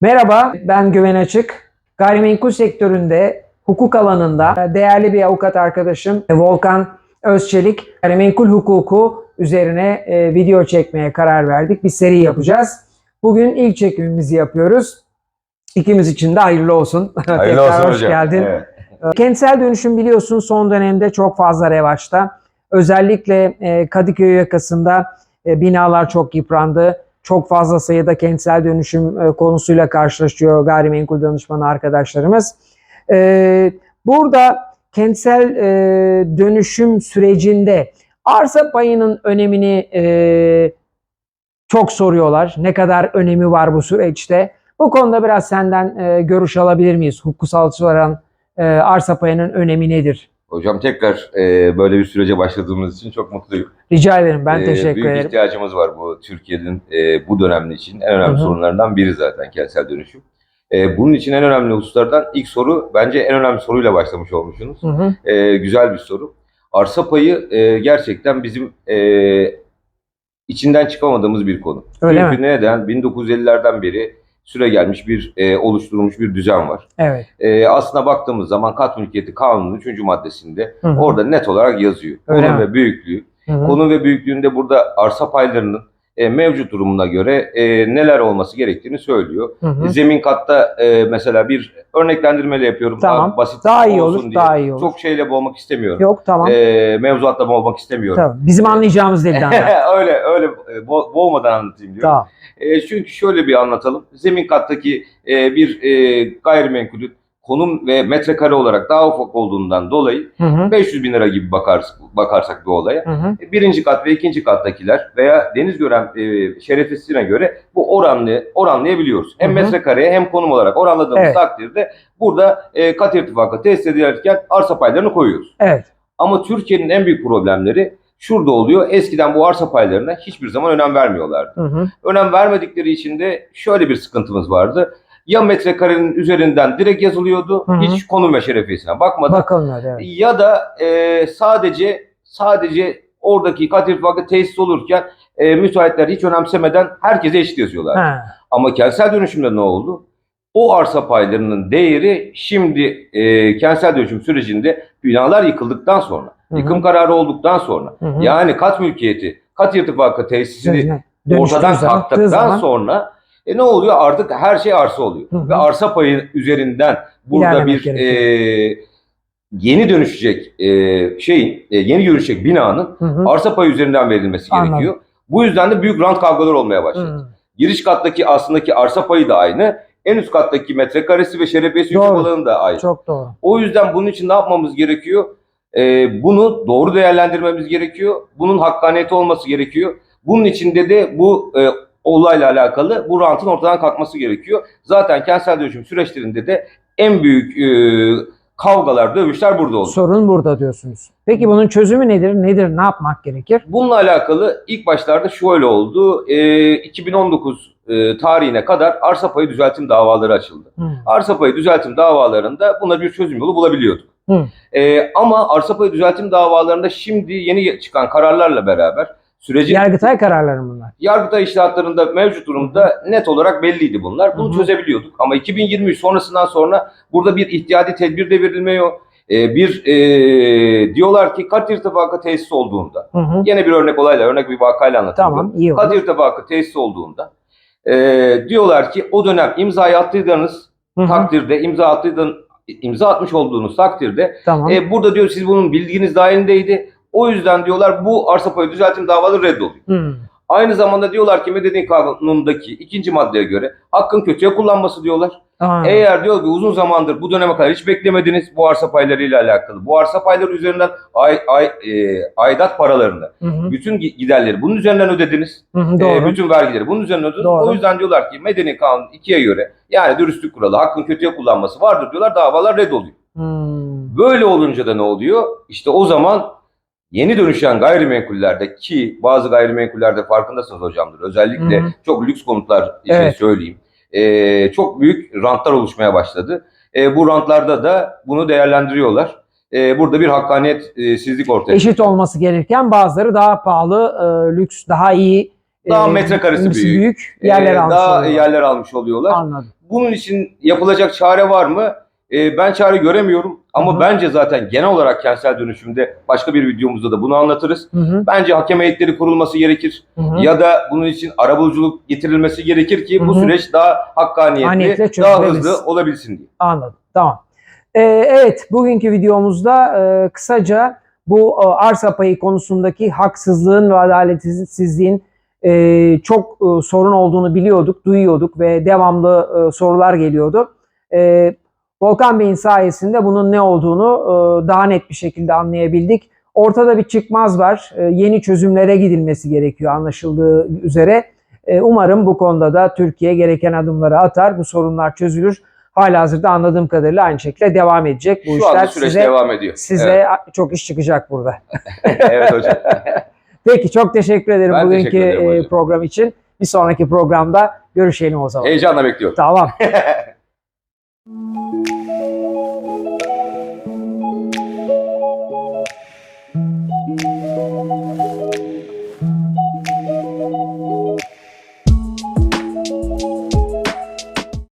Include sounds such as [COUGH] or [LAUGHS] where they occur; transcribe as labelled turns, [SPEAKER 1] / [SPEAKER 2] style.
[SPEAKER 1] Merhaba, ben Güven Açık. Gayrimenkul sektöründe, hukuk alanında değerli bir avukat arkadaşım Volkan Özçelik gayrimenkul hukuku üzerine e, video çekmeye karar verdik. Bir seri yapacağız. Bugün ilk çekimimizi yapıyoruz. İkimiz için de hayırlı olsun. [LAUGHS]
[SPEAKER 2] Hayırlı
[SPEAKER 1] Tekrar
[SPEAKER 2] olsun
[SPEAKER 1] hoş
[SPEAKER 2] hocam.
[SPEAKER 1] geldin.
[SPEAKER 2] Evet.
[SPEAKER 1] Kentsel dönüşüm biliyorsun son dönemde çok fazla revaçta. Özellikle e, Kadıköy yakasında e, binalar çok yıprandı. Çok fazla sayıda kentsel dönüşüm e, konusuyla karşılaşıyor gayrimenkul danışmanı arkadaşlarımız. E, Burada kentsel dönüşüm sürecinde arsa payının önemini çok soruyorlar. Ne kadar önemi var bu süreçte? Bu konuda biraz senden görüş alabilir miyiz? Hukuksal e, arsa payının önemi nedir?
[SPEAKER 2] Hocam tekrar e, böyle bir sürece başladığımız için çok mutluyum.
[SPEAKER 1] Rica ederim. Ben
[SPEAKER 2] E,
[SPEAKER 1] teşekkür
[SPEAKER 2] büyük
[SPEAKER 1] ederim.
[SPEAKER 2] ihtiyacımız var bu Türkiye'nin e, bu dönemli için en önemli
[SPEAKER 1] Hı hı.
[SPEAKER 2] sorunlarından biri zaten kentsel dönüşüm. E, bunun için en önemli hususlardan ilk soru bence en önemli soruyla başlamış olmuşsunuz.
[SPEAKER 1] Hı hı.
[SPEAKER 2] E, güzel bir soru. Arsa payı e, gerçekten bizim e, içinden çıkamadığımız bir konu.
[SPEAKER 1] Öyle
[SPEAKER 2] Çünkü
[SPEAKER 1] mi?
[SPEAKER 2] neden? 1950'lerden beri süre gelmiş bir e, oluşturulmuş bir düzen var.
[SPEAKER 1] Evet.
[SPEAKER 2] E, aslına baktığımız zaman kat mülkiyeti kanunun 3. maddesinde
[SPEAKER 1] Hı hı.
[SPEAKER 2] orada net olarak yazıyor.
[SPEAKER 1] Öyle
[SPEAKER 2] Konu
[SPEAKER 1] mi?
[SPEAKER 2] ve büyüklüğü.
[SPEAKER 1] Hı hı.
[SPEAKER 2] Konu ve büyüklüğünde burada arsa paylarının e, mevcut durumuna göre e, neler olması gerektiğini söylüyor.
[SPEAKER 1] Hı hı.
[SPEAKER 2] Zemin katta e, mesela bir örneklendirmeyle yapıyorum.
[SPEAKER 1] Tamam.
[SPEAKER 2] Daha basit
[SPEAKER 1] Daha iyi olur,
[SPEAKER 2] diye.
[SPEAKER 1] daha iyi olur.
[SPEAKER 2] Çok şeyle boğmak istemiyorum.
[SPEAKER 1] Yok tamam.
[SPEAKER 2] E, mevzuatla boğmak istemiyorum.
[SPEAKER 1] tamam. Bizim anlayacağımız dilden. [LAUGHS]
[SPEAKER 2] öyle öyle e, bo- boğmadan anlatayım diyorum.
[SPEAKER 1] tamam.
[SPEAKER 2] E, çünkü şöyle bir anlatalım. Zemin kattaki e, bir e, gayrimenkulün konum ve metrekare olarak daha ufak olduğundan dolayı
[SPEAKER 1] Hı hı.
[SPEAKER 2] 500 bin lira gibi bakar, bakarsak bir olaya.
[SPEAKER 1] Hı hı.
[SPEAKER 2] Birinci kat ve ikinci kattakiler veya deniz gören e, şerefesine göre bu oranlı oranlayabiliyoruz. Hem
[SPEAKER 1] Hı hı.
[SPEAKER 2] metrekareye hem konum olarak oranladığımız
[SPEAKER 1] Evet.
[SPEAKER 2] takdirde burada e, kat irtifakı tesis edilirken arsa paylarını koyuyoruz.
[SPEAKER 1] Evet.
[SPEAKER 2] Ama Türkiye'nin en büyük problemleri şurada oluyor. Eskiden bu arsa paylarına hiçbir zaman önem vermiyorlardı.
[SPEAKER 1] Hı hı.
[SPEAKER 2] Önem vermedikleri için de şöyle bir sıkıntımız vardı. Ya metrekarenin üzerinden direkt yazılıyordu,
[SPEAKER 1] Hı hı.
[SPEAKER 2] hiç konum ve şerefiyesine bakmadan.
[SPEAKER 1] Bakılmıyor. Evet.
[SPEAKER 2] Ya da e, sadece sadece oradaki kat irtifakı tesis olurken e, müteahhitler hiç önemsemeden herkese eşit yazıyorlar.
[SPEAKER 1] Ha.
[SPEAKER 2] Ama kentsel dönüşümde ne oldu? O arsa paylarının değeri şimdi e, kentsel dönüşüm sürecinde binalar yıkıldıktan sonra,
[SPEAKER 1] Hı hı.
[SPEAKER 2] yıkım kararı olduktan sonra,
[SPEAKER 1] Hı hı.
[SPEAKER 2] yani kat mülkiyeti, kat irtifakı tesisini
[SPEAKER 1] Dönüştüğü
[SPEAKER 2] ortadan
[SPEAKER 1] zaman,
[SPEAKER 2] kalktıktan sonra e, ne oluyor? Artık her şey arsa oluyor.
[SPEAKER 1] Hı hı.
[SPEAKER 2] Ve arsa payı üzerinden burada
[SPEAKER 1] İlerlemek
[SPEAKER 2] bir
[SPEAKER 1] gerekiyor.
[SPEAKER 2] e, yeni dönüşecek e, şeyin, e, yeni dönüşecek binanın
[SPEAKER 1] Hı hı.
[SPEAKER 2] arsa payı üzerinden verilmesi
[SPEAKER 1] Anladım.
[SPEAKER 2] gerekiyor. Bu yüzden de büyük rant kavgaları olmaya başladı.
[SPEAKER 1] Hı.
[SPEAKER 2] Giriş kattaki aslındaki arsa payı da aynı. En üst kattaki metrekaresi ve şerefiyesi yüksek olanı da aynı.
[SPEAKER 1] Çok doğru.
[SPEAKER 2] O yüzden bunun için ne yapmamız gerekiyor? Ee, bunu doğru değerlendirmemiz gerekiyor. Bunun hakkaniyeti olması gerekiyor. Bunun içinde de bu e, olayla alakalı bu rantın ortadan kalkması gerekiyor. Zaten kentsel dönüşüm süreçlerinde de en büyük e, kavgalar, dövüşler burada olur.
[SPEAKER 1] Sorun burada diyorsunuz. Peki bunun çözümü nedir? Nedir? Ne yapmak gerekir?
[SPEAKER 2] Bununla alakalı ilk başlarda şöyle oldu. E, 2019 e, tarihine kadar arsa payı düzeltim davaları açıldı.
[SPEAKER 1] Hı.
[SPEAKER 2] arsa payı düzeltim davalarında buna bir çözüm yolu bulabiliyorduk.
[SPEAKER 1] Hı.
[SPEAKER 2] Ee, ama arsa payı düzeltim davalarında şimdi yeni çıkan kararlarla beraber sürecin
[SPEAKER 1] Yargıtay kararları mı bunlar.
[SPEAKER 2] Yargıtay iştahatlarında mevcut durumda net olarak belliydi bunlar. Bunu
[SPEAKER 1] Hı hı.
[SPEAKER 2] çözebiliyorduk. Ama 2023 sonrasından sonra burada bir ihtiyadi tedbir de verilmiyor. Ee, bir e, diyorlar ki kat irtifakı tesis olduğunda,
[SPEAKER 1] Hı hı.
[SPEAKER 2] yine bir örnek olayla, örnek bir vakayla anlatayım.
[SPEAKER 1] Tamam iyi
[SPEAKER 2] Kat
[SPEAKER 1] oldu.
[SPEAKER 2] irtifakı tesis olduğunda e, diyorlar ki o dönem imzayı attırdığınız
[SPEAKER 1] Hı hı.
[SPEAKER 2] takdirde imza attığın imza atmış olduğunuz takdirde
[SPEAKER 1] Tamam.
[SPEAKER 2] e, burada diyor siz bunun bildiğiniz dahilindeydi. O yüzden diyorlar bu arsa payı düzeltim davaları reddoluyor.
[SPEAKER 1] Hı.
[SPEAKER 2] Aynı zamanda diyorlar ki Medeni Kanunu'ndaki ikinci maddeye göre hakkın kötüye kullanması diyorlar.
[SPEAKER 1] Aa.
[SPEAKER 2] Eğer diyor ki uzun zamandır bu döneme kadar hiç beklemediniz bu arsa paylarıyla alakalı. Bu arsa payları üzerinden ay, ay, e, aidat paralarını,
[SPEAKER 1] Hı hı.
[SPEAKER 2] bütün gi- giderleri bunun üzerinden ödediniz.
[SPEAKER 1] Hı hı,
[SPEAKER 2] E, bütün vergileri bunun üzerinden ödediniz.
[SPEAKER 1] Doğru.
[SPEAKER 2] O yüzden diyorlar ki Medeni Kanun ikiye göre yani dürüstlük kuralı hakkın kötüye kullanması vardır diyorlar. Davalar reddoluyor.
[SPEAKER 1] Hmm.
[SPEAKER 2] Böyle olunca da ne oluyor? İşte o zaman yeni dönüşen gayrimenkullerde ki bazı gayrimenkullerde farkındasınız hocamdır. Özellikle
[SPEAKER 1] Hı hı.
[SPEAKER 2] çok lüks konutlar için
[SPEAKER 1] Evet.
[SPEAKER 2] söyleyeyim. Ee, çok büyük rantlar oluşmaya başladı. Ee, bu rantlarda da bunu değerlendiriyorlar. Ee, burada bir hakkaniyetsizlik ortaya
[SPEAKER 1] Eşit
[SPEAKER 2] çıkıyor.
[SPEAKER 1] olması gerekirken bazıları daha pahalı, e, lüks, daha iyi
[SPEAKER 2] Daha metrekaresi büyük.
[SPEAKER 1] yerler
[SPEAKER 2] Ee,
[SPEAKER 1] almış
[SPEAKER 2] daha
[SPEAKER 1] oluyorlar.
[SPEAKER 2] yerler almış oluyorlar.
[SPEAKER 1] Anladım.
[SPEAKER 2] Bunun için yapılacak çare var mı? Ee, ben çare göremiyorum ama
[SPEAKER 1] Hı hı.
[SPEAKER 2] bence zaten genel olarak kentsel dönüşümde başka bir videomuzda da bunu anlatırız.
[SPEAKER 1] Hı hı,
[SPEAKER 2] Bence hakem heyetleri kurulması gerekir.
[SPEAKER 1] hı hı.
[SPEAKER 2] Ya da bunun için arabuluculuk getirilmesi gerekir ki bu
[SPEAKER 1] Hı hı.
[SPEAKER 2] süreç daha hakkaniyetli, daha hızlı olabilsin diye.
[SPEAKER 1] Anladım. Tamam. Ee, evet, bugünkü videomuzda e, kısaca bu e, arsa payı konusundaki haksızlığın ve adaletsizliğin e, çok e, sorun olduğunu biliyorduk, duyuyorduk ve devamlı e, sorular geliyordu. E, Volkan Bey'in sayesinde bunun ne olduğunu e, daha net bir şekilde anlayabildik. Ortada bir çıkmaz var. E, yeni çözümlere gidilmesi gerekiyor anlaşıldığı üzere. E, umarım bu konuda da Türkiye gereken adımları atar, bu sorunlar çözülür. Halihazırda anladığım kadarıyla aynı şekilde devam edecek bu
[SPEAKER 2] Şu
[SPEAKER 1] işler.
[SPEAKER 2] anda süreç
[SPEAKER 1] size
[SPEAKER 2] devam ediyor.
[SPEAKER 1] size çok iş çıkacak burada.
[SPEAKER 2] Evet, [LAUGHS] evet hocam. [LAUGHS]
[SPEAKER 1] Peki çok teşekkür ederim
[SPEAKER 2] Ben
[SPEAKER 1] bugünkü
[SPEAKER 2] teşekkür ederim hocam.
[SPEAKER 1] program için. Bir sonraki programda görüşelim o zaman.
[SPEAKER 2] Heyecanla bekliyorum.
[SPEAKER 1] Tamam. [LAUGHS]